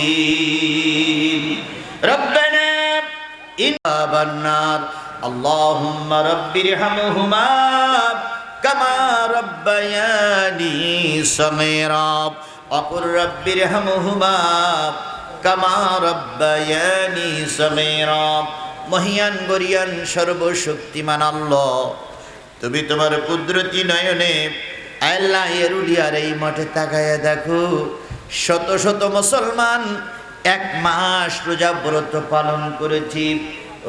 الخالدين ربنا إن باب النار اللهم رب ارحمهما كما ربياني صغيرا وقل رب ارحمهما كما ربياني صغيرا মহিয়ান গরিয়ান সর্বশক্তিমান আল্লাহ তুমি তোমার কুদরতি নয়নে আল্লাহ এরুলিয়ার এই মাঠে তাকায়া দেখো শত শত মুসলমান এক মাস রোজা ব্রত পালন করেছি।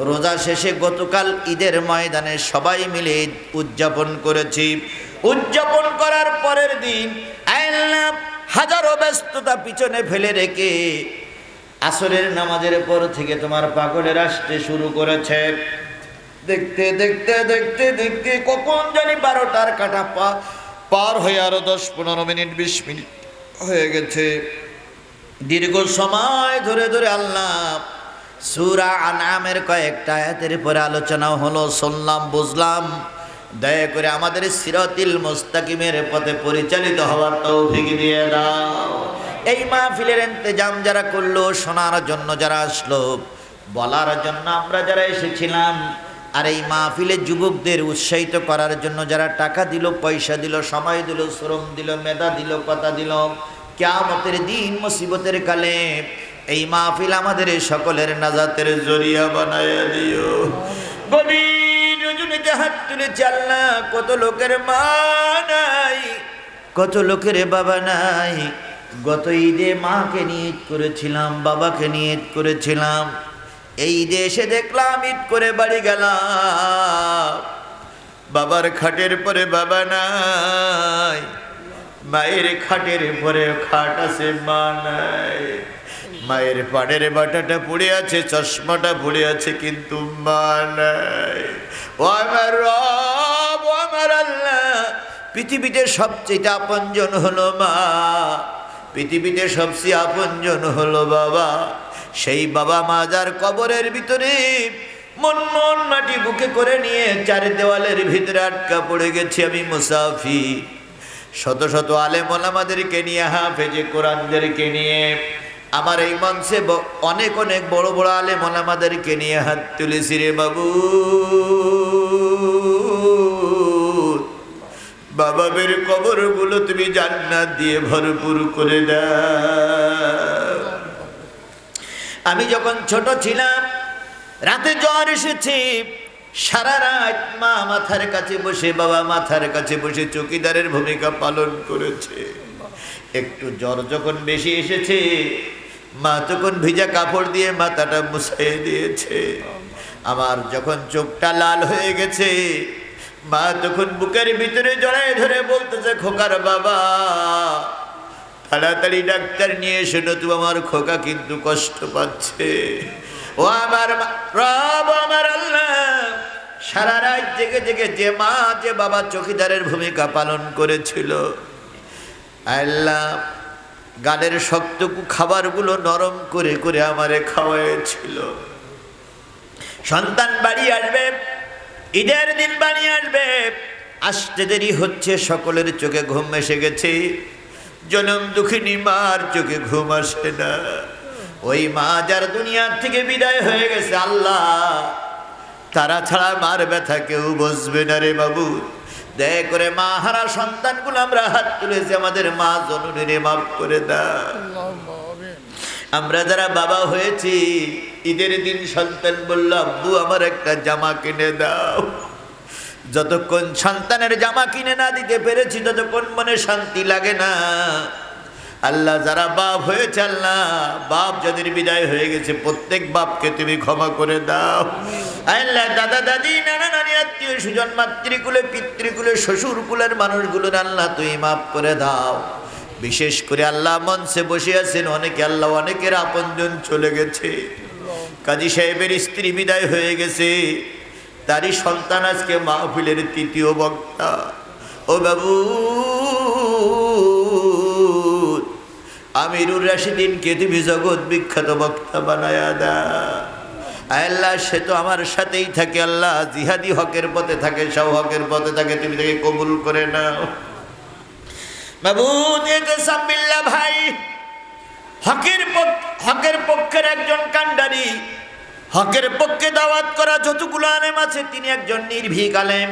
রোজা শেষে গতকাল ঈদের ময়দানে সবাই মিলে উদযাপন করেছি। উদযাপন করার পরের দিন হাজারো ব্যস্ততা পিছনে ফেলে রেখে আসরের নামাজের পর থেকে তোমার পাগলের আসতে শুরু করেছে। দেখতে দেখতে দেখতে দেখতে কখন জানি বারোটার কাটা পা পার হয়ে আরও দশ, পনেরো মিনিট, বিশ মিনিট। হয়ে গেছে। দীর্ঘ সময় ধরে ধরে আল্লাহ সুরা আনামের কয়েকটা আয়াতের পরে আলোচনা হলো, শুনলাম, বুঝলাম। দয়া করে আমাদের সিরাতিল মুস্তাকিমের পথে পরিচালিত হওয়ার তৌফিক দিয়ে দাও। এই মাহফিলের ইন্তজাম যারা করল, শোনার জন্য যারা আসলো, বলার জন্য আমরা যারা এসেছিলাম আর এই মাহফিলে যুবকদের উৎসাহিত করার জন্য যারা টাকা দিল, পয়সা দিল, সময় দিল, শ্রম দিল, মেধা দিল, কথা দিল, কেয়ামতের দিন মুসিবতের কালে এই মাহফিল আমাদের সকলের নাজাতের জরিয়া বানায় দিও। হাত তুলে চাল্লা কত লোকের মা নাই, কত লোকের বাবা নাই। গত ঈদে মাকে নিয়ে করেছিলাম, বাবাকে নিয়ে করেছিলাম। এই এসে দেখলাম, ইট করে বাড়ি গেলাম। বাবার খাটের পরে বাবা নাই, মায়ের খাটের পরে খাট আছে, মা নাই। মায়ের পাড়ের বাটাটা পড়ে আছে, চশমাটা পড়ে আছে, কিন্তু মা নাই। ও আমার রব, ও আমার আল্লাহ, পৃথিবীতে সবচেয়ে আপনজন হলো মা, পৃথিবীতে সবচেয়ে আপনজন হলো বাবা। সেই বাবা মা যার কবরের ভিতরে মন মন মাটি বুকে করে নিয়ে চার দেওয়ালের ভিতরে আটকা পড়ে গেছি আমি মুসাফি শত শত আলেম ওলামাদেরকে নিয়ে, হাফেজে কোরআনদেরকে নিয়ে, আমার এই মঞ্চে অনেক অনেক বড় বড় আলেম ওলামাদেরকে নিয়ে হাত তুলেছি রে বাবু। বাবাবের কবরগুলো তুমি জান্নাত দিয়ে ভরপুর করে দাও। আমি যখন ছোট ছিলাম, রাতে জ্বর এসেছে। সারা রাত মা মাথার কাছে বসে, বাবা মাথার কাছে বসে চকিদারের ভূমিকা পালন করেছে। একটু জ্বর যখন বেশি এসেছে, মা তখন ভিজা কাপড় দিয়ে মাথাটা মুছাইয়ে দিয়েছে। আমার যখন চোখটা লাল হয়ে গেছে, মা তখন বুকের ভিতরে জড়ায় ধরে বলতেছে, খোকার বাবা তাড়াতাড়ি ডাক্তার নিয়ে এসে নতু আমার খোকা কিন্তু কষ্ট পাচ্ছে। ও আমার রব আমার আল্লাহ, সারা রাত জেগে জেগে যে মা, যে বাবা চকিদারের ভূমিকা পালন করেছিল, আল্লাহ গালের শক্ত খাবারগুলো নরম করে করে আমারে খাওয়াইছিল সন্তান বাড়ি আসবে, ঈদের দিন বাড়ি আসবে, আসতে দেরি হচ্ছে, সকলের চোখে ঘুম এসে গেছে। জনম দুঃখিনী মার চোখে ঘুম আসে না। ওই মা যার দুনিয়ার থেকে বিদায় হয়ে গেছে, আল্লাহ, তারা ছাড়া মার ব্যথা কেউ বসবে না রে বাবু। দয়া করে মা হারা সন্তানগুলো আমরা হাত তুলেছি, আমাদের মা জননীরে মাফ করে দাও আমরা যারা বাবা হয়েছি, ঈদের দিন সন্তান বলল, আব্বু, আমার একটা জামা কিনে দাও। যতক্ষণ সন্তানের জামা কিনে না দিতে পেরেছি, ততক্ষণ মনে শান্তি লাগে না। আল্লাহ যারা বাপ হয়েছে, আল্লাহ, বাপ যাদের বিদায় হয়ে গেছে, প্রত্যেক বাপকে তুমি ক্ষমা করে দাও। আল্লাহ, দাদা, দাদি, নানা, নানি, আত্মীয় সুজন মাতৃকুলে, পিতৃকুলে শ্বশুর কুলের মানুষগুলোর আল্লাহ তুমি মাফ করে দাও। বিশেষ করে আল্লাহ মঞ্চে বসে আছেন, অনেকে আল্লাহ, অনেকের আপনজন চলে গেছে। কাজী সাহেবের স্ত্রী বিদায় হয়ে গেছে। তারই সন্তান আজকে মাহফিলের তৃতীয় বক্তা। ও বাবু আমিরুর রাশিদিনকে তুমি জগৎ বিখ্যাত বক্তা বানায়া দা আল্লাহ, সে তো আমার সাথেই থাকে আল্লাহ। জিহাদি হকের পথে থাকে, সব হকের পথে থাকে, তুমি তাকে কবুল করে নাও। ভাই, হকের হকের পক্ষের একজন কাণ্ডারি। হকের পক্ষে দাওয়াত করা যতগুলো আলেম আছে, তিনি একজন নির্ভীক আলেম।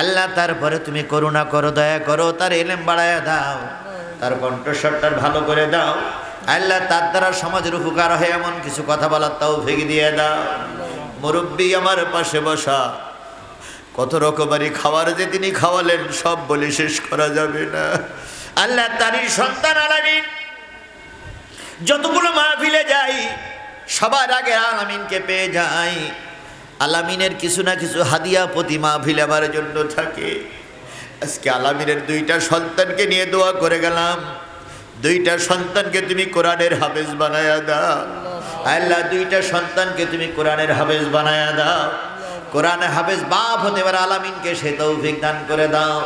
আল্লাহ, তারপরে তুমি করুণা করো, দয়া করো, তার এলেম বাড়ায়া দাও, তার কণ্ঠস্বরটার ভালো করে দাও। আল্লাহ, তার দ্বারা সমাজের উপকার হয় এমন কিছু কথা বলার তাও ভেঙে দিয়ে দাও। মুরব্বী আমার পাশে বসা, কত রকমারি খাবার যে তিনি খাওয়ালেন, সব বলে শেষ করা যাবে না। আল্লাহ, তারই সন্তান আলামিন। যতগুলো মাহফিলে যাই সবার আগে আলামিনকে পেয়ে যাই। আলামিনের কিছু না কিছু হাদিয়া প্রতিমা আমার জন্য থাকে। আজকে আলামিনের দুইটা সন্তানকে নিয়ে দোয়া করে গেলাম। দুইটা সন্তানকে তুমি কোরআনের হাফেজ বানায়া দাও। আল্লাহ, দুইটা সন্তানকে তুমি কোরআনের হাফেজ বানায়া দাও। কোরআনে হাফেজ বাপ হতে পারে আলামিনকে সে তৌফিক দান করে দাও।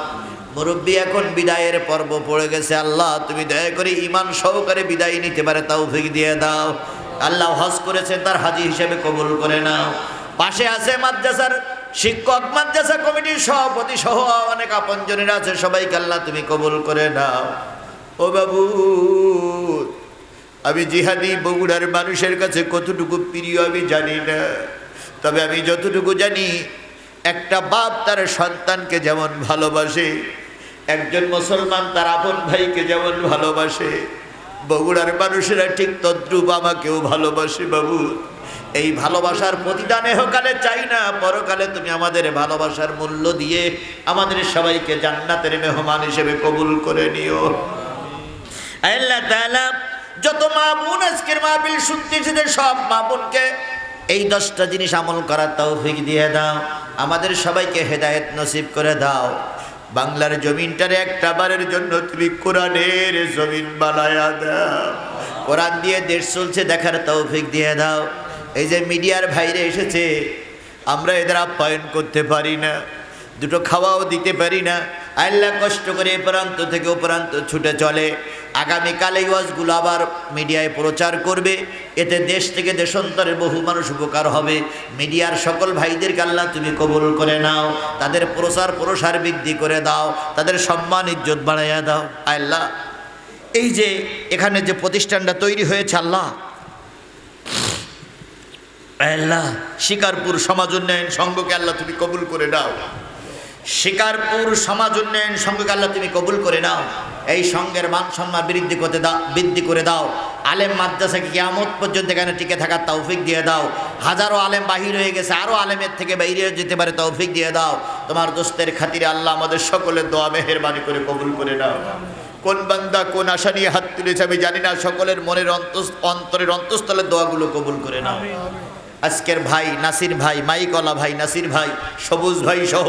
মুরব্বী, এখন বিদায়ের পর্ব পড়ে গেছে। আল্লাহ, তুমি দয়া করে ইমান সহকারে বিদায় নিতে পারে, তৌফিক দিয়ে দাও। আল্লাহ হজ করেছেন তার হাজি হিসেবে কবুল করে নাও। পাশে আছে মাদ্রাসার শিক্ষক, মাদ্রাসা কমিটির সভাপতি সহ অনেক আপনজনেরা আছে, সবাইকে আল্লাহ তুমি কবুল করে নাও। ও বাবু, আমি জিহাদি বগুড়ার মানুষের কাছে কতটুকু প্রিয় আমি জানি না। তবে আমি যতটুকু জানি, একটা বাপ তার সন্তানকে যেমন ভালোবাসে, একজন মুসলমান তার আপন ভাইকে যেমন ভালোবাসে বগুড়ার মানুষেরা ঠিক তদ্রুপ আমাকেও ভালোবাসে বাবু। এই ভালোবাসার প্রতিদানে হোকালে চাই না, পরকালে তুমি আমাদের ভালোবাসার মূল্য দিয়ে আমাদের সবাইকে জান্নাতের মেহমান হিসেবে কবুল করে নিও। যত মা বোন আজকের মাহফিল শুনতে এসেছে, সব মা বোনকে এই দশটা জিনিস আমল করার তৌফিক দিয়ে দাও। আমাদের সবাইকে হেদায়েত নসিব করে দাও। বাংলার জমিনটারে একটা বারের জন্য তুমি কোরআনের জমিন বানায়া দাও। কোরআন দিয়ে দেশ চলছে দেখার তৌফিক দিয়ে দাও। এই যে মিডিয়ার ভাইরে এসেছে, আমরা এদের আপ্যায়ন করতে পারি না, দুটো খাওয়াও দিতে পারি না। আল্লাহ কষ্ট করে এ প্রান্ত থেকে ও প্রান্ত ছুটে চলে। আগামীকাল এই ওয়াজগুলো আবার মিডিয়ায় প্রচার করবে। এতে দেশ থেকে দেশান্তরের বহু মানুষ উপকার হবে। মিডিয়ার সকল ভাইদেরকে আল্লাহ তুমি কবুল করে নাও। তাদের প্রচার প্রসার বৃদ্ধি করে দাও। তাদের সম্মান, ইজ্জত বাড়াইয়া দাও। আল্লাহ, এই যে এখানে যে প্রতিষ্ঠানটা তৈরি হয়েছে, আল্লাহ। আল্লাহ, শিকারপুর সমাজ উন্নয়ন সংঘকে আল্লাহ তুমি কবুল করে দাও শিকারপুর সমাজ উন্নয়ন সংঘকে আল্লাহ তুমি কবুল করে নাও। এই সংঘের মান সম্মান বৃদ্ধি করতে দাও, বৃদ্ধি করে দাও। আলেম মাদ্রাসাকে কিয়ামত পর্যন্ত এখানে টিকে থাকার তৌফিক দিয়ে দাও? হাজারো আলেম বাহির হয়ে গেছে আরও আলেমের থেকে বাইরে যেতে পারে তৌফিক দিয়ে দাও। তোমার দোস্তের খাতিরে আল্লাহ আমাদের সকলের দোয়া মেহেরবানি করে কবুল করে নাও। কোন বান্দা কোন আশা নিয়ে হাত তুলেছে আমি জানি না, সকলের মনের অন্তরের অন্তঃস্থলের দোয়াগুলো কবুল করে নাও। আজকের ভাই নাসির ভাই মাইকলা ভাই, নাসির ভাই, সবুজ ভাই সহ